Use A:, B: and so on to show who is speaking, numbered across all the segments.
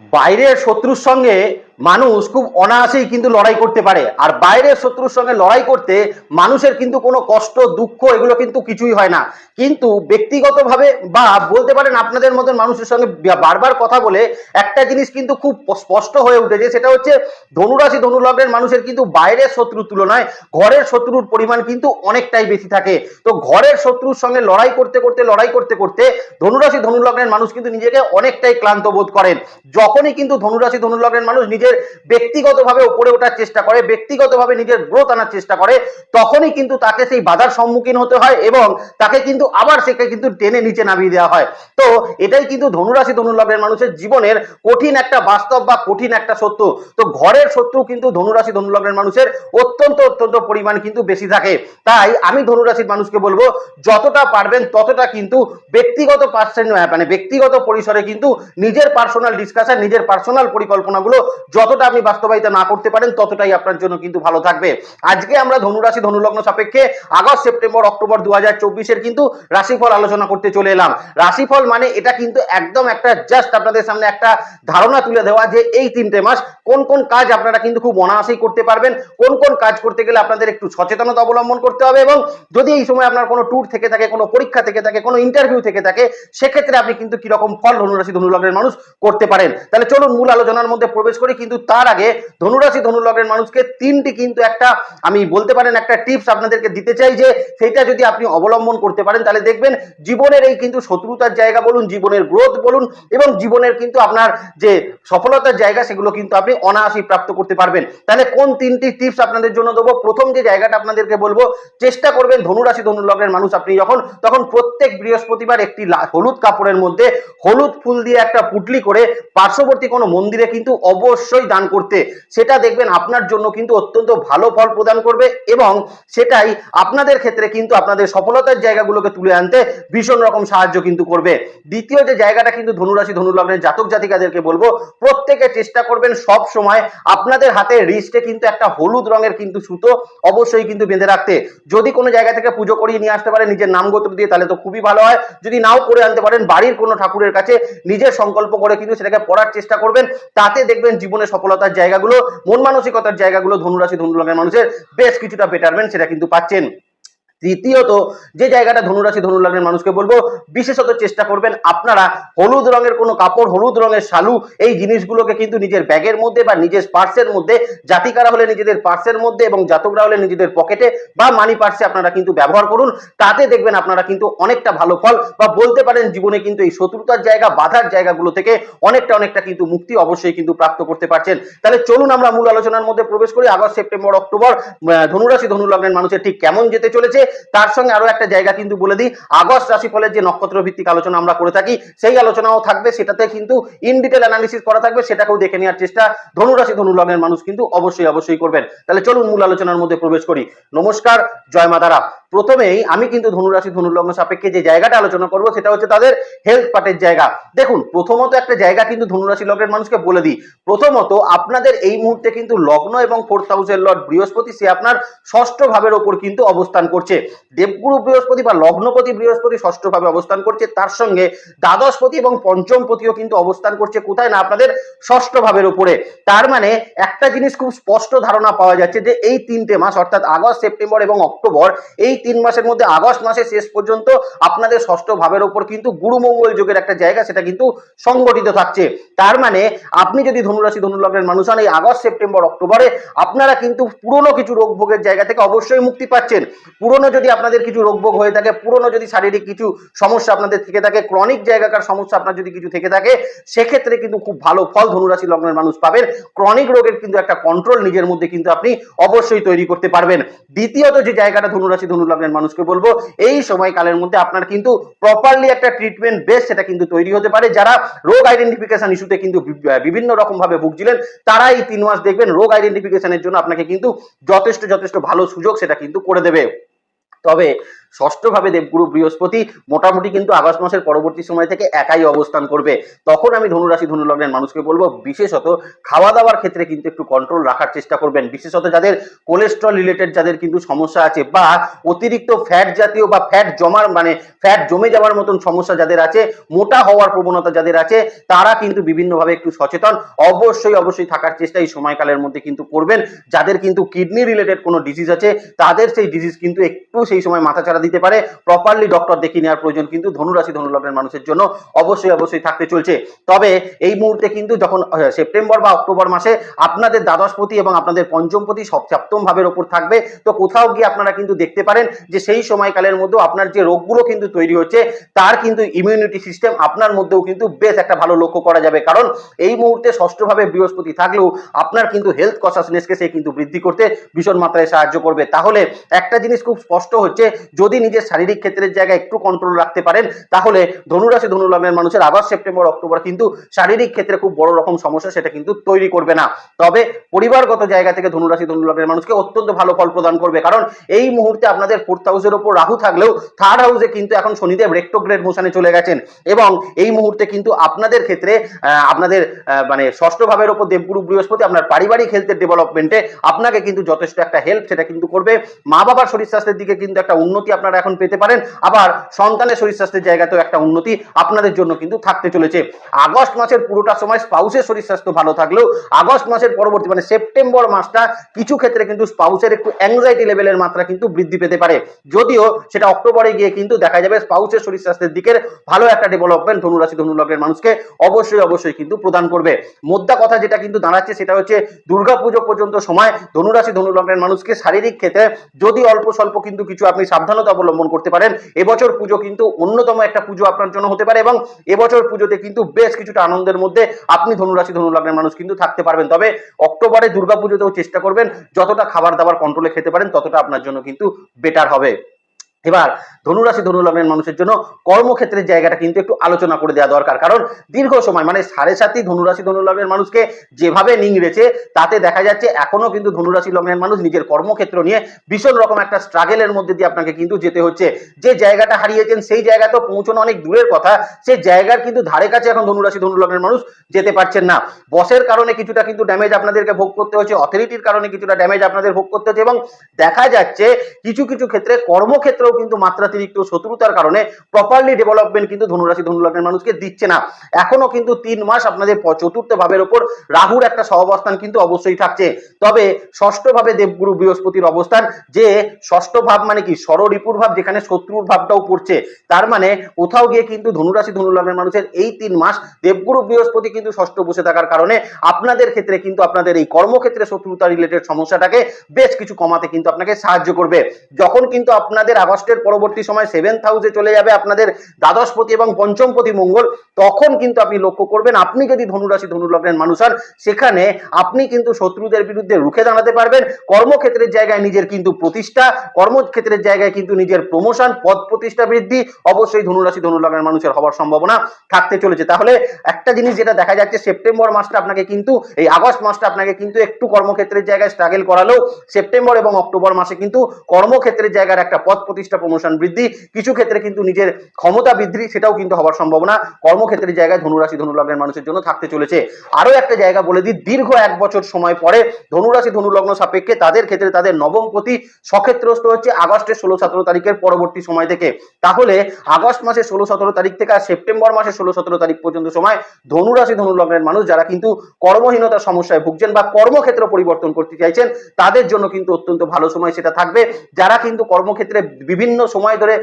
A: বাইরের শত্রুর সঙ্গে মানুষ খুব অনায়াসেই কিন্তু লড়াই করতে পারে। আর বাইরের শত্রুর সঙ্গে লড়াই করতে মানুষের কিন্তু কোনো কষ্ট, দুঃখ এগুলো কিন্তু কিছুই হয় না। কিন্তু ব্যক্তিগতভাবে বা বলতে পারেন আপনাদের মতন মানুষের সঙ্গে বারবার কথা বলে একটা জিনিস কিন্তু খুব স্পষ্ট হয়ে উঠেছে, সেটা হচ্ছে ধনুরাশি ধনুলগ্নের মানুষের কিন্তু বাইরের শত্রুর তুলনায় ঘরের শত্রুর পরিমাণ কিন্তু অনেকটাই বেশি থাকে। তো ঘরের শত্রুর সঙ্গে লড়াই করতে করতে, লড়াই করতে করতে ধনুরাশি ধনুলগ্নের মানুষ কিন্তু নিজেকে অনেকটাই ক্লান্ত বোধ করেন। যখনই কিন্তু ধনুরাশি ধনুলগ্নের মানুষ নিজের ব্যক্তিগতভাবে উপরে ওঠার চেষ্টা করে, ব্যক্তিগতভাবে নিজের গ্রোথ আনার চেষ্টা করে, তখনই কিন্তু তাকে সেই বাধার সম্মুখীন হতে হয় এবং তাকে কিন্তু আবার সেকে কিন্তু টেনে নিচে নামিয়ে দেওয়া হয়। তো এটাই কিন্তু ধনুরাশি ধনুলগ্নের মানুষের জীবনের কঠিন একটা বাস্তব বা কঠিন একটা সত্য তো ঘরের শত্রু কিন্তু ধনুরাশি ধনুলগ্নের মানুষের অত্যন্ত অত্যন্ত পরিমাণ কিন্তু বেশি থাকে। তাই আমি ধনুরাশির মানুষকে বলব, যতটা পারবেন ততটা কিন্তু ব্যক্তিগত পার্সেন্ট মানে ব্যক্তিগত পরিসরে কিন্তু নিজের পার্সোনাল ডিসকাশন নিজের পার্সোনাল পরিকল্পনাগুলো যতটা আপনি বাস্তবায়িত না করতে পারেন, ততটাই আপনার জন্য কিন্তু ভালো থাকবে। আজকে আমরা ধনুরাশি, ধনুলগ্ন সাপেক্ষে আগস্ট, সেপ্টেম্বর, অক্টোবর দু হাজার কিন্তু রাশিফল আলোচনা করতে চলে এলাম। রাশিফল মানে এটা কিন্তু একদম একটা জাস্ট আপনাদের সামনে একটা ধারণা তুলে দেওয়া যে এই তিনটে মাস কোন কোন কাজ আপনারা কিন্তু খুব অনায়াসেই করতে পারবেন, কোন কোন কাজ করতে গেলে আপনাদের একটু সচেতনতা অবলম্বন করতে হবে এবং যদি এই সময় আপনার কোনো ট্যুর থেকে থাকে, কোনো পরীক্ষা থেকে থাকে, কোনো ইন্টারভিউ থেকে থাকে, সেক্ষেত্রে আপনি কিন্তু কীরকম ফল ধনুরাশি, ধনুলগ্নের মানুষ করতে পারেন। তাহলে চলুন মূল আলোচনার মধ্যে প্রবেশ করি কিন্তু তার আগে ধনুরাশি ধনুলগ্নের মানুষকে তিনটি কিন্তু একটা, আমি বলতে পারেন একটা টিপস আপনাদেরকে দিতে চাই যে সেটা যদি আপনি অবলম্বন করতে পারেন, তাহলে দেখবেন জীবনের এই কিন্তু শত্রুতার জায়গা বলুন, জীবনের গ্রোথ বলুন এবং জীবনের কিন্তু আপনার যে সফলতার জায়গা সেগুলো কিন্তু আপনি অনায়াসই প্রাপ্ত করতে পারবেন। তাহলে কোন তিনটি টিপস আপনাদের জন্য দেবো? প্রথম যে জায়গাটা আপনাদেরকে বলব, চেষ্টা করবেন ধনুরাশি ধনুলগ্নের মানুষ আপনি যখন, তখন প্রত্যেক বৃহস্পতিবার একটি হলুদ কাপড়ের মধ্যে হলুদ ফুল দিয়ে একটা পুটলি করে পার্শ্ববর্তী কোনো মন্দিরে কিন্তু অবশ্যই দান করতে। সেটা দেখবেন আপনার জন্য কিন্তু অত্যন্ত ভালো ফল প্রদান করবে এবং সেটাই আপনাদের ক্ষেত্রে কিন্তু আপনাদের সফলতার জায়গাগুলোকে তুলে আনতে ভীষণ রকম সাহায্য কিন্তু করবে। দ্বিতীয় যে জায়গাটা কিন্তু ধনুরাশি, ধনুলগ্নের জাতক জাতিকাদেরকে বলব, প্রত্যেকে চেষ্টা করবেন সব সময় আপনাদের হাতে রিস্টে কিন্তু একটা হলুদ রঙের কিন্তু সুতো অবশ্যই কিন্তু বেঁধে রাখতে। যদি কোনো জায়গা থেকে পুজো করিয়ে নিয়ে আসতে পারে নিজের নাম গোত্র দিয়ে, তাহলে তো খুবই ভালো হয়। যদি নাও করে আনতে পারেন, বাড়ির কোনো ঠাকুরের কাছে নিজের সংকল্প করে কিন্তু সেটাকে পড়ার চেষ্টা করবেন। তাতে দেখবেন জীবনে সফলতার জায়গাগুলো মন মানসিকতার জায়গাগুলো ধনুরাশি ধনুলগ্নের মানুষের বেশ কিছুটা বেটারমেন্ট সেটা কিন্তু পাচ্ছেন। তৃতীয়ত, যে জায়গাটা ধনুরাশি ধনু ধনুলগ্নের মানুষকে বলব, বিশেষত চেষ্টা করবেন আপনারা হলুদ রঙের কোনো কাপড়, হলুদ রঙের শালু, এই জিনিসগুলোকে কিন্তু নিজের ব্যাগের মধ্যে বা নিজের পার্সের মধ্যে, জাতিকারা হলে নিজেদের পার্সের মধ্যে এবং জাতকরা হলে নিজেদের পকেটে বা মানি পার্সে আপনারা কিন্তু ব্যবহার করুন। তাতে দেখবেন আপনারা কিন্তু অনেকটা ভালো ফল বা বলতে পারেন জীবনে কিন্তু এই শত্রুতার জায়গা, বাধার জায়গাগুলো থেকে অনেকটা অনেকটা কিন্তু মুক্তি অবশ্যই কিন্তু প্রাপ্ত করতে পারছেন। তাহলে চলুন আমরা মূল আলোচনার মধ্যে প্রবেশ করি। আগস্ট, সেপ্টেম্বর, অক্টোবর ধনুরাশি ধনুলগ্নের মানুষের ঠিক কেমন যেতে চলেছে? তার সঙ্গে আরও একটা জায়গা কিন্তু বলে দিই। আগস্ট রাশিফলের যে নক্ষত্র ভিত্তিক আলোচনা আমরা করে থাকি, সেই আলোচনাও থাকবে, সেটাতে কিন্তু ইন ডিটেল অ্যানালিসিস করা থাকবে, সেটাকেও দেখে নেওয়ার চেষ্টা ধনুরাশি ধনুলগ্নের মানুষ কিন্তু অবশ্যই অবশ্যই করবেন। তাহলে চলুন মূল আলোচনার মধ্যে প্রবেশ করি। নমস্কার, জয় মাতারা। প্রথমেই আমি কিন্তু ধনুরাশি ধনুলগ্ন সাপেক্ষে যে জায়গাটা আলোচনা করব সেটা হচ্ছে তাদের হেলথ পার্টের জায়গা। দেখুন, প্রথমত একটা জায়গা কিন্তু ধনুরাশি লগ্নের মানুষকে বলে দিই। প্রথমত আপনাদের এই মুহূর্তে কিন্তু লগ্ন এবং ফোর্থ হাউসের লর্ড বৃহস্পতি, সে আপনার ষষ্ঠ ভাবের ওপর কিন্তু অবস্থান করছে। দেবগুরু বৃহস্পতি বা লগ্নপতি বৃহস্পতি ষষ্ঠ ভাবে অবস্থান করছে। তার সঙ্গে দ্বাদশপতি এবং পঞ্চমপতিও কিন্তু অবস্থান করছে কোথায়? না, আপনাদের ষষ্ঠ ভাবের উপরে তার মানে একটা জিনিস খুব স্পষ্ট ধারণা পাওয়া যাচ্ছে যে এই তিনটে মাস, অর্থাৎ আগস্ট, সেপ্টেম্বর এবং অক্টোবর, এই তিন মাসের মধ্যে, আগস্ট মাসের শেষ পর্যন্ত আপনাদের ষষ্ঠ ভাবের ওপর কিন্তু গুরুমঙ্গল যোগের একটা জায়গা সেটা কিন্তু সংগঠিত থাকছে। তার মানে আপনি যদি ধনুরাশি, ধনুলগ্নের মানুষ হন, এই আগস্ট, সেপ্টেম্বর, অক্টোবরে আপনারা কিন্তু পুরনো কিছু রোগ ভোগের জায়গা থেকে অবশ্যই মুক্তি পাচ্ছেন। পুরনো যদি আপনাদের কিছু রোগ ভোগ হয়ে থাকে, পুরনো যদি শারীরিক কিছু সমস্যা আপনাদের থেকে থাকে, ক্রনিক জায়গাকার সমস্যা আপনার যদি কিছু থেকে থাকে, সেক্ষেত্রে কিন্তু খুব ভালো ফল ধনুরাশি লগ্নের মানুষ পাবেন। ক্রনিক রোগের কিন্তু একটা কন্ট্রোল নিজের মধ্যে কিন্তু আপনি অবশ্যই তৈরি করতে পারবেন। দ্বিতীয়ত যে জায়গাটা ধনুরাশি ধনুলগ্নের মানুষকে বলব, এই সময়কালের মধ্যে আপনার কিন্তু প্রপারলি একটা ট্রিটমেন্ট বেস সেটা কিন্তু তৈরি হতে পারে। যারা রোগ আইডেন্টিফিকেশন ইস্যুতে কিন্তু বিভিন্ন রকম ভাবে ভুগছিলেন তারা এই তিন মাস দেখবেন রোগ আইডেন্টিফিকেশনের জন্য আপনাকে কিন্তু যথেষ্ট যথেষ্ট ভালো সুযোগ সেটা কিন্তু করে দেবে। তবে ষষ্ঠভাবে দেবগুরু বৃহস্পতি, মোটামুটি কিন্তু আগস্ট মাসের পরবর্তী সময় থেকে একাই অবস্থান করবে। তখন আমি ধনুরাশি, ধনুলগ্নের মানুষকে বলব, বিশেষত খাওয়া দাওয়ার ক্ষেত্রে কিন্তু একটু কন্ট্রোল রাখার চেষ্টা করবেন। বিশেষত যাদের কোলেস্ট্রল রিলেটেড যাদের কিন্তু সমস্যা আছে বা অতিরিক্ত ফ্যাট জাতীয় বা ফ্যাট জমার মানে ফ্যাট জমে যাওয়ার মতন সমস্যা যাদের আছে, মোটা হওয়ার প্রবণতা যাদের আছে, তারা কিন্তু বিভিন্নভাবে একটু সচেতন। অবশ্যই অবশ্যই থাকার চেষ্টা এই সময়কালের মধ্যে কিন্তু করবেন। যাদের কিন্তু কিডনি রিলেটেড কোনো ডিজিজ আছে, তাদের সেই ডিজিজ কিন্তু একটু সেই সময় মাথাচাড়া দিতে পারে। প্রপারলি ডক্টর দেখিয়ে নেওয়ার প্রয়োজন কিন্তু ধনুরাশি, ধনুলগ্নের মানুষের জন্য অবশ্যই অবশ্যই থাকতে চলছে। তবে এই মুহূর্তে কিন্তু যখন সেপ্টেম্বর বা অক্টোবর মাসে আপনাদের দ্বাদশপতি এবং আপনাদের পঞ্চমপতি সপ্তম ভাবের ওপর থাকবে, তো কোথাও গিয়ে আপনারা কিন্তু দেখতে পারেন যে সেই সময়কালের মধ্যেও আপনার যে রোগগুলো কিন্তু তৈরি হচ্ছে, তার কিন্তু ইমিউনিটি সিস্টেম আপনার মধ্যেও কিন্তু বেশ একটা ভালো লক্ষ্য করা যাবে। কারণ এই মুহূর্তে ষষ্ঠভাবে বৃহস্পতি থাকলেও আপনার কিন্তু হেলথ কনসাসনেসকে সে কিন্তু বৃদ্ধি করতে ভীষণ মাত্রায় সাহায্য করবে। তাহলে একটা জিনিস খুব স্পষ্ট হচ্ছে যদি নিজের শারীরিক ক্ষেত্রের জায়গায় একটু কন্ট্রোল রাখতে পারেন, তাহলে ধনুরাশি ধনুলগ্নের মানুষের আগস্ট সেপ্টেম্বর অক্টোবর কিন্তু শারীরিক ক্ষেত্রে খুব বড় রকম সমস্যা সেটা কিন্তু তৈরি করবে না। তবে পরিবারগত জায়গা থেকে ধনুরাশি ধনুলগ্নের মানুষকে অত্যন্ত ভালো ফল প্রদান করবে। কারণ এই মুহূর্তে আপনাদের ফোর্থ হাউসের ওপর রাহু থাকলেও থার্ড হাউসে কিন্তু এখন শনিদেব রেক্টোগ্রেড মোশনে চলে গেছেন এবং এই মুহূর্তে কিন্তু আপনাদের ক্ষেত্রে আপনাদের মানে ষষ্ঠ ভাবের ওপর দেবগুরু বৃহস্পতি আপনার পারিবারিক হেলথের ডেভেলপমেন্টে আপনাকে কিন্তু যথেষ্ট একটা হেল্প সেটা কিন্তু করবে। মা বাবার শরীর স্বাস্থ্যের দিকে কিন্তু একটা উন্নতি আপনারা এখন পেতে পারেন। আবার সন্তানের শরীর স্বাস্থ্যের জায়গাতেও একটা উন্নতি আপনাদের জন্য কিন্তু থাকতে চলেছে। আগস্ট মাসের পুরোটা সময় স্পাউসের শরীর স্বাস্থ্য ভালো থাকলেও আগস্ট মাসের পরবর্তী মানে সেপ্টেম্বর মাসটা কিছু ক্ষেত্রে কিন্তু স্পাউসের একটু অ্যাংজাইটি লেভেলের মাত্রা কিন্তু বৃদ্ধি পেতে পারে। যদিও সেটা অক্টোবরে গিয়ে কিন্তু দেখা যাবে স্পাউসের শরীর স্বাস্থ্যের দিকের ভালো একটা ডেভেলপমেন্ট ধনুরাশি, ধনুলগ্নের মানুষকে অবশ্যই অবশ্যই কিন্তু প্রদান করবে। মোদ্দা কথা যেটা কিন্তু দাঁড়াচ্ছে সেটা হচ্ছে দুর্গাপুজো পর্যন্ত সময় ধনুরাশি, ধনুলগ্নের মানুষকে শারীরিক ক্ষেত্রে যদি অল্প স্বল্প কিন্তু কিছু আপনি সাবধানতা অবলম্বন করতে পারেন। এবছর পুজো কিন্তু অন্যতম একটা পুজো আপনার জন্য হতে পারে এবং এবছর পুজোতে কিন্তু বেশ কিছুটা আনন্দের মধ্যে আপনি ধনুরাশি, ধনুলগ্নের মানুষ কিন্তু থাকতে পারবেন। তবে অক্টোবরে দুর্গাপুজোতেও চেষ্টা করবেন, যতটা খাবার দাবার কন্ট্রোলে খেতে পারেন, ততটা আপনার জন্য কিন্তু বেটার হবে। এবার ধনুরাশি ধনুলগ্নের মানুষের জন্য কর্মক্ষেত্রের জায়গাটা কিন্তু একটু আলোচনা করে দেওয়া দরকার। কারণ দীর্ঘ সময় মানে সাড়ে সাতই ধনুরাশি ধনুলগ্নের মানুষকে যেভাবে নিংড়েছে তাতে দেখা যাচ্ছে এখনও কিন্তু ধনুরাশি লগ্নের মানুষ নিজের কর্মক্ষেত্র নিয়ে ভীষণ রকম একটা স্ট্রাগেলের মধ্যে দিয়ে আপনাকে কিন্তু যেতে হচ্ছে। যে জায়গাটা হারিয়েছেন, সেই জায়গাতেও পৌঁছানো অনেক দূরের কথা। সেই জায়গার কিন্তু ধারে কাছে এখন ধনুরাশি ধনুলগ্নের মানুষ যেতে পারছেন না। বসের কারণে কিছুটা কিন্তু ড্যামেজ আপনাদেরকে ভোগ করতে হচ্ছে অথরিটির কারণে কিছুটা ড্যামেজ আপনাদের ভোগ করতে হচ্ছে এবং দেখা যাচ্ছে কিছু কিছু ক্ষেত্রে কর্মক্ষেত্রেও কিন্তু মাত্রাতিরিক্ত শত্রুতার কারণে প্রপারলি ডেভেলপমেন্ট কিন্তু ধনুরাশি ধনুলগ্নের মানুষকে দিচ্ছে না। এখনও কিন্তু তিন মাস আপনাদের চতুর্থ ভাবের ওপর রাহুর একটা সহাবস্থান কিন্তু অবশ্যই থাকছে। তবে ষষ্ঠ ভাবে দেবগুরু বৃহস্পতির অবস্থান, যে ষষ্ঠ ভাব মানে কি? ষড়রিপুর ভাব, যেখানে শত্রুর ভাবটাও পড়ছে। তার মানে কোথাও গিয়ে কিন্তু ধনুরাশি ধনুলগ্নের মানুষের এই তিন মাস দেবগুরু বৃহস্পতি কিন্তু ষষ্ঠ বসে থাকার কারণে আপনাদের ক্ষেত্রে কিন্তু আপনাদের এই কর্মক্ষেত্রে শত্রুতা রিলেটেড সমস্যাটাকে বেশ কিছু কমাতে কিন্তু আপনাকে সাহায্য করবে। যখন কিন্তু আপনাদের আগস্টের পরবর্তী সময় সেভেন্থ হাউসে চলে যাবে আপনাদের দ্বাদশপতি এবং পঞ্চমপতি মঙ্গল, তখন কিন্তু আপনি লক্ষ্য করবেন আপনি যদি ধনুরাশি ধনুলগ্নের মানুষ হন, সেখানে আপনি কিন্তু শত্রুদের বিরুদ্ধে রুখে দাঁড়াতে পারবেন। কর্মক্ষেত্রের জায়গায় নিজের কিন্তু প্রতিষ্ঠা, কর্মক্ষেত্রের জায়গায় কিন্তু নিজের প্রমোশন পদ প্রতিষ্ঠা বৃদ্ধি, অবশ্যই ধনুরাশি ধনুলগ্নের মানুষের হওয়ার সম্ভাবনা থাকতে চলেছে। তাহলে একটা জিনিস যেটা দেখা যাচ্ছে, সেপ্টেম্বর মাসটা আপনাকে কিন্তু, এই আগস্ট মাসটা আপনাকে কিন্তু একটু কর্মক্ষেত্রের জায়গায় স্ট্রাগল করালেও, সেপ্টেম্বর এবং অক্টোবর মাসে কিন্তু কর্মক্ষেত্রের জায়গার একটা পদ প্রতিষ্ঠা প্রমোশন বৃদ্ধি, কিছু ক্ষেত্রে কিন্তু নিজের ক্ষমতা বৃদ্ধি, সেটাও কিন্তু হওয়ার সম্ভাবনা। কর্মক্ষেত্রের জায়গায় ধনুরাশি, ধনুলগ্নের মানুষের জন্য থাকতে চলেছে। আরও একটা জায়গা বলে দিই, দীর্ঘ এক বছর সময় পরে ধনুরাশি, ধনুলগ্ন সাপেক্ষে তাদের ক্ষেত্রে তাদের নবম প্রতি সক্ষেত্রস্থ হচ্ছে আগস্টের ষোলো, সতেরো তারিখের পরবর্তী সময় থেকে। তাহলে আগস্ট মাসের ষোলো, সতেরো তারিখ থেকে আর সেপ্টেম্বর মাসের ষোলো, সতেরো তারিখ পর্যন্ত সময় ধনুরাশি, ধনুলগ্নের মানুষ যারা কিন্তু কর্মহীনতার সমস্যায় ভুগছেন বা কর্মক্ষেত্র পরিবর্তন করতে চাইছেন, তাদের জন্য কিন্তু অত্যন্ত ভালো সময় সেটা থাকবে। যারা কিন্তু কর্মক্ষেত্রে বিভিন্ন সময় ধরে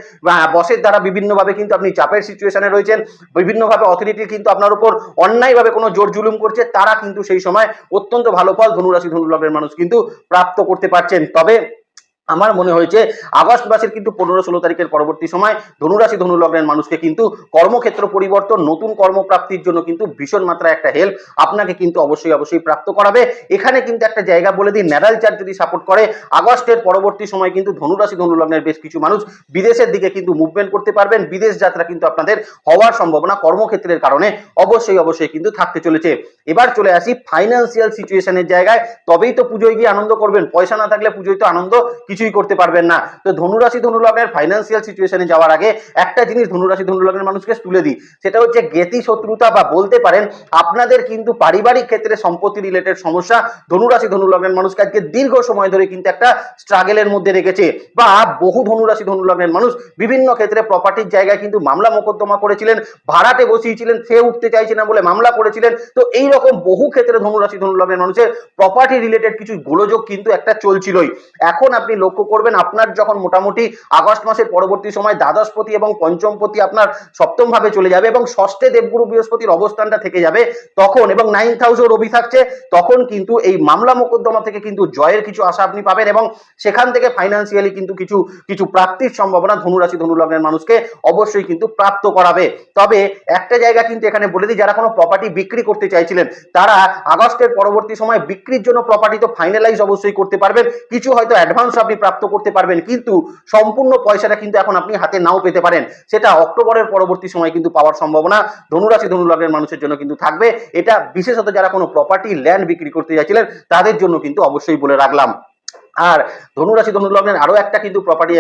A: বসের দ্বারা বিভিন্নভাবে কিন্তু আপনি চাপের সিচুয়েশনে রয়েছেন, বিভিন্নভাবে অথরিটি কিন্তু আপনার উপর অন্যায়ভাবে কোনো জোর জুলুম করছে, তারা কিন্তু সেই সময় অত্যন্ত ভালো ফল ধনুরাশি ধনুলগ্নের মানুষ কিন্তু প্রাপ্ত করতে পারছেন। তবে আমার মনে হয়েছে, আগস্ট মাসের কিন্তু পনেরো ষোলো তারিখের পরবর্তী সময় ধনুরাশি ধনুলগ্নের মানুষকে কিন্তু কর্মক্ষেত্র পরিবর্তন, নতুন কর্মপ্রাপ্তির জন্য কিন্তু ভীষণ মাত্রায় একটা হেল্প আপনাকে কিন্তু অবশ্যই অবশ্যই প্রাপ্ত করাবে। এখানে কিন্তু একটা জায়গা বলে দিই ন্যাডাল চার্ট যদি সাপোর্ট করে, আগস্টের পরবর্তী সময় কিন্তু ধনুরাশি ধনুলগ্নের বেশ কিছু মানুষ বিদেশের দিকে কিন্তু মুভমেন্ট করতে পারবেন, বিদেশ যাত্রা কিন্তু আপনাদের হওয়ার সম্ভাবনা কর্মক্ষেত্রের কারণে অবশ্যই অবশ্যই কিন্তু থাকতে চলেছে। এবার চলে আসি ফাইন্যান্সিয়াল সিচুয়েশনের জায়গায়। তবেই তো পুজোয় গিয়ে আনন্দ করবেন, পয়সা না থাকলে পুজোয় তো আনন্দ কিছুই করতে পারবেন না। তো ধনুরাশি ধনুলগ্নের ফাইন্যান্সিয়াল সিচুয়েশনে যাওয়ার আগে একটা জিনিস ধনুরাশি ধনুলগ্নের মানুষকে তুলে দিই। সেটা হচ্ছে জ্ঞাতি শত্রুতা বা বলতে পারেন আপনাদের কিন্তু পারিবারিক ক্ষেত্রে সম্পত্তি রিলেটেড সমস্যা ধনুরাশি ধনুলগ্নের মানুষকে আজকে দীর্ঘ সময় ধরে কিন্তু একটা স্ট্রাগেলের মধ্যে রেখেছে বা বহু ধনুরাশি ধনুলগ্নের মানুষ বিভিন্ন ক্ষেত্রে প্রপার্টির জায়গায় কিন্তু মামলা মোকদ্দমা করেছিলেন, ভাড়াটে বসিয়েছিলেন, সে উঠতে চাইছে না বলে মামলা করেছিলেন। তো এই রকম বহু ক্ষেত্রে ধনুরাশি ধনুলগ্নের মানুষের প্রপার্টি রিলেটেড কিছু গোলযোগ কিন্তু একটা চলছিলই। এখন আপনি লক্ষ্য করবেন, আপনার যখন মোটামুটি আগস্ট মাসের পরবর্তী সময় দ্বাদশপতি এবং পঞ্চমপতি আপনার সপ্তম ভাবে চলে যাবে এবং ষষ্ঠে দেবগুরু বৃহস্পতির অবস্থানটা থেকে যাবে, তখন এবং নাইন্থ হাউসেও রবি থাকছে, তখন কিন্তু এই মামলা মোকদ্দমা থেকে কিন্তু জয়ের কিছু আশা আপনি পাবেন এবং সেখান থেকে ফাইন্যান্সিয়ালি কিন্তু কিছু কিছু প্রাপ্তির সম্ভাবনা ধনুরাশি ধনুলগ্নের মানুষকে অবশ্যই কিন্তু প্রাপ্ত করাবে। তবে একটা জায়গা কিন্তু এখানে বলে দিই, যারা কোনো প্রপার্টি বিক্রি করতে চাইছিলেন, তারা আগস্টের পরবর্তী সময় বিক্রির জন্য প্রপার্টি তো ফাইনালাইজ অবশ্যই করতে পারবেন, কিছু হয়তো অ্যাডভান্স আপনি প্রাপ্ত করতে পারবেন, কিন্তু সম্পূর্ণ পয়সাটা কিন্তু এখন আপনি হাতে নাও পেতে পারেন। সেটা অক্টোবরের পরবর্তী সময় কিন্তু পাওয়ার সম্ভাবনা ধনুরাশি ধনুলগ্নের মানুষের জন্য কিন্তু থাকবে। এটা বিশেষত যারা কোনো প্রপার্টি ল্যান্ড বিক্রি করতে চাইছিলেন তাদের জন্য কিন্তু অবশ্যই বলে রাখলাম। আর ধনুরাশি ধনুলগ্নের আরও একটা কিন্তু প্রপার্টি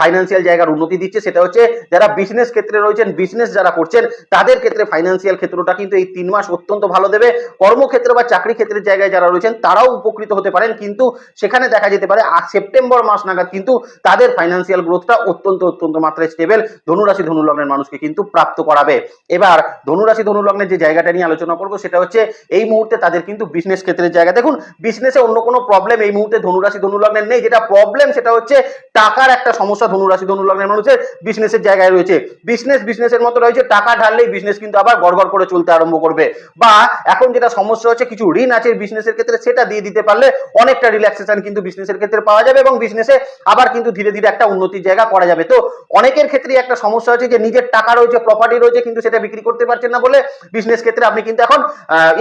A: ফাইন্যান্সিয়াল জায়গার উন্নতি দিচ্ছে, সেটা হচ্ছে যারা বিজনেস ক্ষেত্রে রয়েছেন বিজনেস যারা করছেন, তাদের ক্ষেত্রে ফাইন্যান্সিয়াল ক্ষেত্রটা কিন্তু এই তিন মাস অত্যন্ত ভালো দেবে। কর্মক্ষেত্র বা চাকরি ক্ষেত্রের জায়গায় যারা রয়েছেন, তারাও উপকৃত হতে পারেন, কিন্তু সেখানে দেখা যেতে পারে সেপ্টেম্বর মাস নাগাদ কিন্তু তাদের ফাইন্যান্সিয়াল গ্রোথটা অত্যন্ত অত্যন্ত মাত্রায় স্টেবল ধনুরাশি ধনুলগ্নের মানুষকে কিন্তু প্রাপ্ত করাবে। এবার ধনুরাশি ধনুলগ্নের যে জায়গাটা নিয়ে আলোচনা করব, সেটা হচ্ছে এই মুহূর্তে তাদের কিন্তু বিজনেস ক্ষেত্রের জায়গা। দেখুন বিজনেসে অন্য কোনো প্রবলেম এই মুহূর্তে ধনুরাশি ধনুলগ্নের নেই, যেটা প্রবলেম সেটা হচ্ছে টাকার একটা সমস্যা ধনুরাশি, ধনুলগ্নের মানুষের বিজনেসের জায়গায় রয়েছে। বিজনেস বিজনেসের মতো রয়েছে, টাকা ঢাললেই বিজনেস কিন্তু আবার গড়গড় করে চলতে আরম্ভ করবে। বা এখন যেটা সমস্যা হচ্ছে, কিছু ঋণ আছে বিজনেসের ক্ষেত্রে, সেটা দিয়ে দিতে পারলে অনেকটা রিল্যাক্সেশন কিন্তু বিজনেসের ক্ষেত্রে পাওয়া যাবে এবং বিজনেসে আবার কিন্তু ধীরে ধীরে একটা উন্নতির জায়গা করা যাবে। তো অনেকের ক্ষেত্রে একটা সমস্যা হচ্ছে যে নিজের টাকা রয়েছে প্রপার্টি রয়েছে, কিন্তু সেটা বিক্রি করতে পারছেন না বলে বিজনেস ক্ষেত্রে আপনি কিন্তু এখন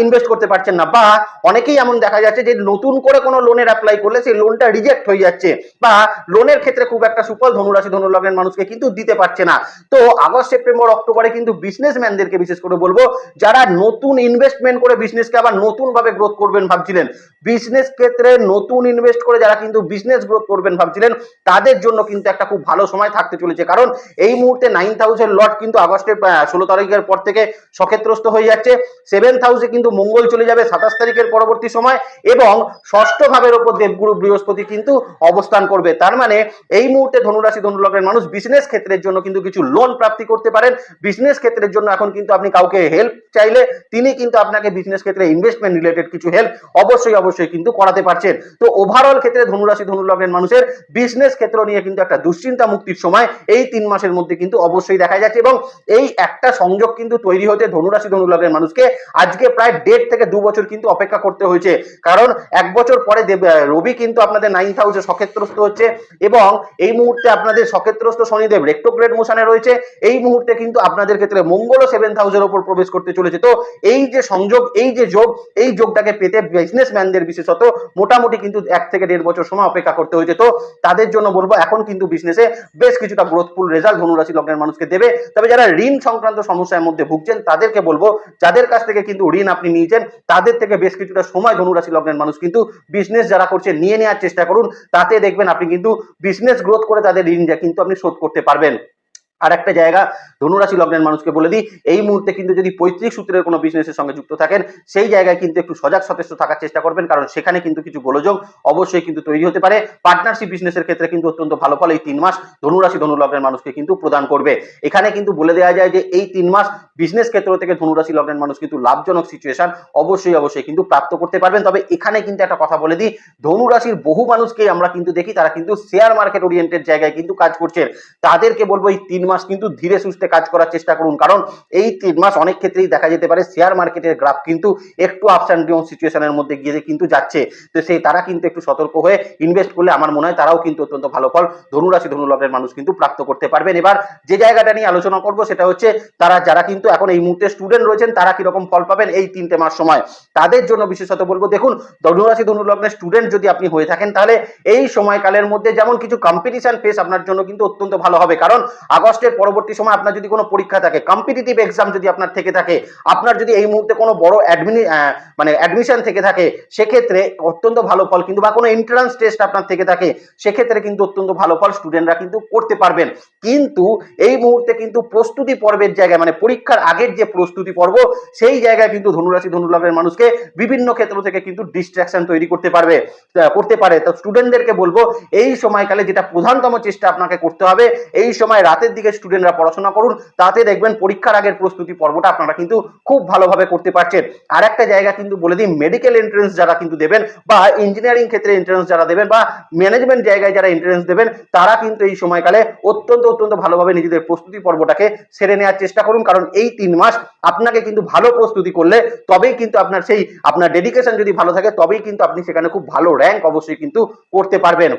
A: ইনভেস্ট করতে পারছেন না। বা অনেকেই এমন দেখা যাচ্ছে যে নতুন করে কোনো লোনের অ্যাপ্লাই করলে সেই লোনটা রিজেক্ট হয়ে যাচ্ছে বা লোনের ক্ষেত্রে খুব একটা সুফল ধনুরাশি ধনুলগ্নের মানুষকে কিন্তু দিতে পারছে না। তো আগস্ট, সেপ্টেম্বর, অক্টোবরে কিন্তু বিজনেসম্যানদেরকে বিশেষ করে বলব, যারা নতুন ইনভেস্টমেন্ট করে বিজনেসকে আবার নতুন ভাবে গ্রোথ করবেন ভাবছিলেন বিজনেস ক্ষেত্রে নতুন ইনভেস্ট করে যারা কিন্তু বিজনেস গ্রোথ করবেন ভাবছিলেন, তাদের জন্য কিন্তু একটা খুব ভালো সময় থাকতে চলেছে। কারণ এই মুহূর্তে নাইন হাউসের লট কিন্তু আগস্টের ষোলো তারিখের পর থেকে সক্ষেত্রস্ত হয়ে যাচ্ছে। সেভেন্থ হাউসে কিন্তু মঙ্গল চলে যাবে সাতাশ তারিখের পরবর্তী সময় এবং ষষ্ঠ ভাবের ওপর দেবগুরু বৃহস্পতি কিন্তু অবস্থান করবে। তার মানে এই মুহূর্তে ধনুরাশি, ধনুলগ্নের মানুষ বিজনেস ক্ষেত্রের জন্য কিন্তু কিছু লোন প্রাপ্তি করতে পারেন। বিজনেস ক্ষেত্রের জন্য এখন কিন্তু আপনি কাউকে হেল্প চাইলে তিনি কিন্তু আপনাকে বিজনেস ক্ষেত্রে ইনভেস্টমেন্ট রিলেটেড কিছু হেল্প অবশ্যই অবশ্যই কিন্তু করাতে পারছেন। তো ওভারঅল ক্ষেত্রে ধনুরাশি, ধনুলগ্নের মানুষের বিজনেস ক্ষেত্র নিয়ে কিন্তু একটা দুশ্চিন্তা মুক্তির সময় এই তিন মাসের মধ্যে কিন্তু অবশ্যই দেখা যাচ্ছে এবং এই একটা সংযোগ কিন্তু তৈরি হতে ধনুরাশি, ধনুলগ্নের মানুষকে আজকে প্রায় দেড় থেকে দু বছর কিন্তু অপেক্ষা করতে হয়েছে। কারণ এক বছর পরে রবি কিন্তু আপনাদের নাইন্থ হাউসে সক্ষেত্রস্থ হচ্ছে এবং এই মুহূর্তে আপনাদের সক্ষেত্রস্থ শনিদেব রেক্টোগ্রেড মোশনে রয়েছে। এই মুহূর্তে কিন্তু আপনাদের ক্ষেত্রে মঙ্গল সেভেন্থ হাউসের ওপর প্রবেশ করতে চলেছে। তো এই যে সংযোগ, এই যে যোগ, এই যোগটাকে পেতে বিজনেসম্যানদের বিশেষত মোটামুটি কিন্তু এক থেকে দেড় বছর সময় অপেক্ষা করতে হয়েছে। তো তাদের জন্য বলব, এখন কিন্তু বিজনেসে বেশ কিছুটা গ্রোথফুল রেজাল্ট ধনুরাশি লগ্নের মানুষকে দেবে। তবে যারা ঋণ সংক্রান্ত সমস্যার মধ্যে ভুগছেন, তাদেরকে বলব, যাদের কাছ থেকে কিন্তু ঋণ আপনি নিয়েছেন, তাদের থেকে বেশ কিছুটা সময় ধনুরাশি লগ্নের মানুষ কিন্তু বিজনেস যারা করছে, নিয়ে নেওয়ার করুন, তাতে দেখবেন আপনি কিন্তু বিজনেস গ্রোথ করে তাদের ঋণ কিন্তু আপনি শোধ করতে পারবেন। আর একটা জায়গা ধনুরাশি লগ্নের মানুষকে বলে দিই, এই মুহূর্তে কিন্তু যদি পৈতৃক সূত্রের কোনো বিজনেসের সঙ্গে যুক্ত থাকেন, সেই জায়গায় কিন্তু একটু সজাগ সচেষ্ট থাকার চেষ্টা করবেন, কারণ সেখানে কিন্তু কিছু গোলযোগ অবশ্যই কিন্তু তৈরি হতে পারে। পার্টনারশিপ বিজনেসের ক্ষেত্রে কিন্তু অত্যন্ত ভালো ফল এই তিন মাস ধনুরাশি ধনুলগ্নের মানুষকে কিন্তু প্রদান করবে। এখানে কিন্তু বলে দেওয়া যায় যে এই তিন মাস বিজনেস ক্ষেত্র থেকে ধনুরাশি লগ্নের মানুষ কিন্তু লাভজনক সিচুয়েশন অবশ্যই অবশ্যই কিন্তু প্রাপ্ত করতে পারবেন। তবে এখানে কিন্তু একটা কথা বলে দিই ধনুরাশির বহু মানুষকে আমরা কিন্তু দেখি, তারা কিন্তু শেয়ার মার্কেট ওরিয়েন্টেড জায়গায় কিন্তু কাজ করছেন। তাদেরকে বলব এই তিন মাস কিন্তু ধীরে সুস্থে কাজ করার চেষ্টা করুন। কারণ এই তিন মাস অনেক ক্ষেত্রেই দেখা যেতে পারে শেয়ার মার্কেটের গ্রাফ কিন্তু একটু আপস অ্যান্ড ডাউন সিচুয়েশনের মধ্যে গিয়ে কিন্তু যাচ্ছে। তো সেই তারা কিন্তু একটু সতর্ক হয়ে ইনভেস্ট করলে আমার মনে হয় তারাও কিন্তু অত্যন্ত ভালো ফল ধনুরাশি, ধনুলগ্নের মানুষ কিন্তু প্রাপ্ত করতে পারবেন। এবার যে জায়গাটা নিয়ে আলোচনা করব সেটা হচ্ছে তারা যারা কিন্তু এখন এই মুহূর্তে স্টুডেন্ট রয়েছেন, তারা কীরকম ফল পাবেন এই তিনটে মাস সময়? তাদের জন্য বিশেষত বলব, দেখুন, ধনুরাশি, ধনুলগ্নের স্টুডেন্ট যদি আপনি হয়ে থাকেন, তাহলে এই সময়কালের মধ্যে যেমন কিছু কম্পিটিশন ফেস আপনার জন্য কিন্তু অত্যন্ত ভালো হবে। কারণ আগস্ট আগস্টের পরবর্তী সময় আপনার যদি কোনো পরীক্ষা থাকে কম্পিটিটিভ এক্সাম যদি আপনার থেকে থাকে, আপনার যদি এই মুহূর্তে কোনো বড় অ্যাডমিনি মানে অ্যাডমিশন থেকে থাকে, সেক্ষেত্রে অত্যন্ত ভালো ফল কিন্তু বা কোনো এন্ট্রান্স টেস্ট আপনার থেকে থাকে, সেক্ষেত্রে কিন্তু অত্যন্ত ভালো ফল স্টুডেন্টরা কিন্তু করতে পারবেন। কিন্তু এই মুহূর্তে কিন্তু প্রস্তুতি পর্বের জায়গায় মানে পরীক্ষার আগের যে প্রস্তুতি পর্ব, সেই জায়গায় কিন্তু ধনুরাশি ধনুলগ্নের মানুষকে বিভিন্ন ক্ষেত্র থেকে কিন্তু ডিস্ট্রাকশন তৈরি করতে পারবে করতে পারে। তো স্টুডেন্টদেরকে বলব, এই সময়কালে যেটা প্রধানতম চেষ্টা আপনাকে করতে হবে, এই সময় রাতের দিকে স্টুডেন্টরা পড়াশোনা করুন, তাতে দেখবেন পরীক্ষার আগের প্রস্তুতি পর্বটা আপনারা কিন্তু খুব ভালোভাবে করতে পারছেন। আর একটা জায়গা কিন্তু বলে দিই মেডিকেল এন্ট্রেন্স যারা কিন্তু দেবেন বা ইঞ্জিনিয়ারিং ক্ষেত্রে এন্ট্রেন্স যারা দেবেন বা ম্যানেজমেন্ট জায়গায় যারা এন্ট্রেন্স দেবেন, তারা কিন্তু এই সময়কালে অত্যন্ত অত্যন্ত ভালোভাবে নিজেদের প্রস্তুতি পর্বটাকে সেরে নেওয়ার চেষ্টা করুন। কারণ এই তিন মাস আপনাকে কিন্তু ভালো প্রস্তুতি করলে তবেই কিন্তু আপনার সেই, আপনার ডেডিকেশন যদি ভালো থাকে, তবেই কিন্তু আপনি সেখানে খুব ভালো র্যাঙ্ক অবশ্যই কিন্তু করতে পারবেন।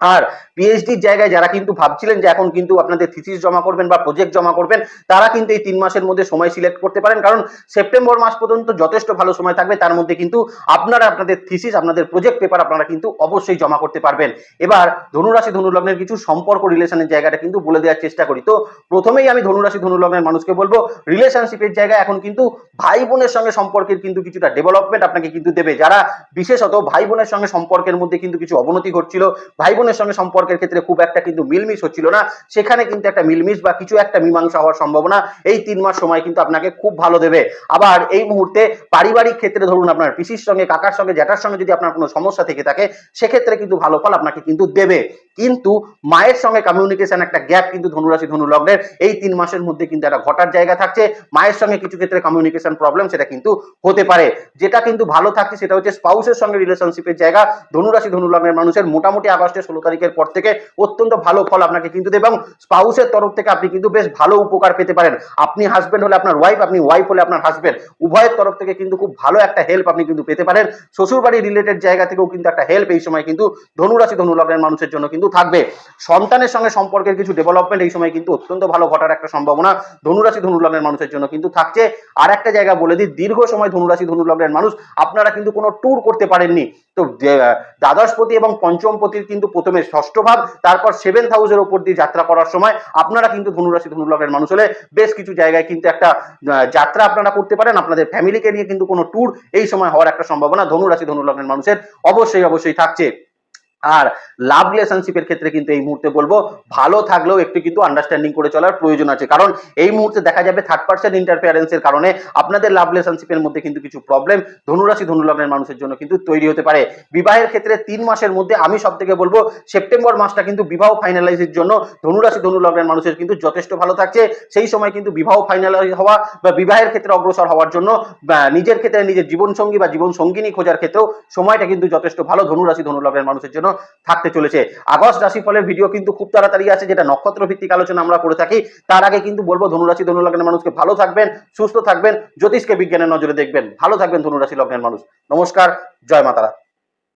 A: আর পিএইচডির জায়গায় যারা কিন্তু ভাবছিলেন যে এখন কিন্তু আপনাদের থিসিস জমা করবেন বা প্রজেক্ট জমা করবেন, তারা কিন্তু এই তিন মাসের মধ্যে সময় সিলেক্ট করতে পারেন। কারণ সেপ্টেম্বর মাস পর্যন্ত যথেষ্ট ভালো সময় থাকবে। তার মধ্যে কিন্তু আপনারা আপনাদের থিসিস আপনাদের প্রজেক্ট পেপার আপনারা কিন্তু অবশ্যই জমা করতে পারবেন। এবার ধনুরাশি ধনুলগ্নের কিছু সম্পর্ক রিলেশনের জায়গাটা কিন্তু বলে দেওয়ার চেষ্টা করি। তো প্রথমেই আমি ধনুরাশি ধনুলগ্নের মানুষকে বলব রিলেশনশিপের জায়গায় এখন কিন্তু ভাই বোনের সঙ্গে সম্পর্কের কিন্তু কিছুটা ডেভেলপমেন্ট আপনাকে কিন্তু দেবে। যারা বিশেষত ভাই বোনের সঙ্গে সম্পর্কের মধ্যে কিন্তু কিছু অবনতি ঘটছিল, ভাই বোনের সঙ্গে সম্পর্কের ক্ষেত্রে খুব একটা কিন্তু মিলমিশ হচ্ছিল না। সেখানে কিন্তু একটা মিলমিশ বা কিছু একটা মীমাংসা হওয়ার সম্ভাবনা এই তিন মাস সময় কিন্তু আপনাকে খুব ভালো দেবে। আবার এই মুহূর্তে পারিবারিক ক্ষেত্রে ধরুন আপনার পিসির সঙ্গে, কাকার সঙ্গে, জ্যাঠার সঙ্গে যদি আপনার কোনো সমস্যা থেকে থাকে, সেক্ষেত্রে কিন্তু ভালো ফল আপনাকে কিন্তু দেবে। কিন্তু মায়ের সঙ্গে কমিউনিকেশন একটা গ্যাপ কিন্তু ধনুরাশি ধনু লগ্নের এই তিন মাসের মধ্যে কিন্তু একটা ঘটার জায়গা থাকছে। মায়ের সঙ্গে কিছু ক্ষেত্রে কমিউনিকেশন প্রবলেম সেটা কিন্তু হতে পারে। যেটা কিন্তু ভালো থাকছে সেটা হচ্ছে স্পাউসের সঙ্গে রিলেশনশিপের জায়গা। ধনুরাশি ধনু লগ্নের মানুষের মোটামুটি আগস্টের ষোলো তারিখের পর থেকে অত্যন্ত ভালো ফল আপনাকে কিন্তু দেবে এবং স্পাউসের তরফ থেকে আপনি কিন্তু বেশ ভালো উপকার পেতে পারেন। আপনি হাজবেন্ড হলে আপনার ওয়াইফ আপনি ওয়াইফ হলে আপনার হাজবেন্ড উভয়ের তরফ থেকে কিন্তু খুব ভালো একটা হেল্প আপনি কিন্তু পেতে পারেন। শ্বশুরবাড়ি রিলেটেড জায়গা থেকেও কিন্তু একটা হেল্প এই সময় কিন্তু ধনুরাশি ধনু লগ্নের মানুষের জন্য কিন্তু থাকবে। সন্তানের সঙ্গে সম্পর্কের কিছু ডেভেলপমেন্ট এই সময় কিন্তু অত্যন্ত ভালো ঘটার একটা সম্ভাবনা ধনুরাশি ধনু লগ্নের মানুষের জন্য কিন্তু থাকছে। আর একটা জায়গা বলে দিই, দীর্ঘ সময় ধনুরাশি ধনু লগ্নের মানুষ আপনারা কিন্তু কোনো ট্যুর করতে পারেননি। তো দ্বাদশপতি এবং পঞ্চমপতির কিন্তু প্রথমে ষষ্ঠ ভাব, তারপর সেভেন্থ হাউসের উপর দিয়ে যাত্রা করার সময় আপনারা কিন্তু ধনুরাশি, ধনুলগ্নের মানুষ হলে বেশ কিছু জায়গায় কিন্তু একটা যাত্রা আপনারা করতে পারেন। আপনাদের ফ্যামিলিকে নিয়ে কিন্তু কোনো ট্যুর এই সময় হওয়ার একটা সম্ভাবনা ধনুরাশি ধনু লগ্নের মানুষের অবশ্যই অবশ্যই থাকছে। আর লাভ রিলেশনশিপের ক্ষেত্রে কিন্তু এই মুহূর্তে বলব, ভালো থাকলেও একটু কিন্তু আন্ডারস্ট্যান্ডিং করে চলার প্রয়োজন আছে। কারণ এই মুহূর্তে দেখা যাবে থার্ড পার্সন ইন্টারফিয়ারেন্সের কারণে আপনাদের লাভ রিলেশনশিপের মধ্যে কিন্তু কিছু প্রবলেম ধনুরাশি ধনুলগ্নের মানুষের জন্য কিন্তু তৈরি হতে পারে। বিবাহের ক্ষেত্রে তিন মাসের মধ্যে আমি সব থেকে বলব, সেপ্টেম্বর মাসটা কিন্তু বিবাহ ফাইনালাইজের জন্য ধনুরাশি ধনুলগ্নের মানুষের কিন্তু যথেষ্ট ভালো থাকছে। সেই সময় কিন্তু বিবাহ ফাইনালাইজ হওয়া বা বিবাহের ক্ষেত্রে অগ্রসর হওয়ার জন্য নিজের ক্ষেত্রে নিজের জীবন সঙ্গী বা জীবন সঙ্গিনী খোঁজার ক্ষেত্রেও সময়টা কিন্তু যথেষ্ট ভালো ধনুরাশি ধনুলগ্নের মানুষের জন্য থাকতে চলেছে। আগস্ট রাশিফলের ভিডিও কিন্তু খুব তাড়াতাড়ি আছে, যেটা নক্ষত্র ভিত্তিক আলোচনা আমরা করে থাকি। তার আগে কিন্তু বলব, ধনুরাশি ধনুলগ্নের মানুষকে ভালো থাকবেন, সুস্থ থাকবেন, জ্যোতিষকে বিজ্ঞানের নজরে দেখবেন। ভালো থাকবেন ধনুরাশি লগ্নের মানুষ। নমস্কার, জয় মাতারা।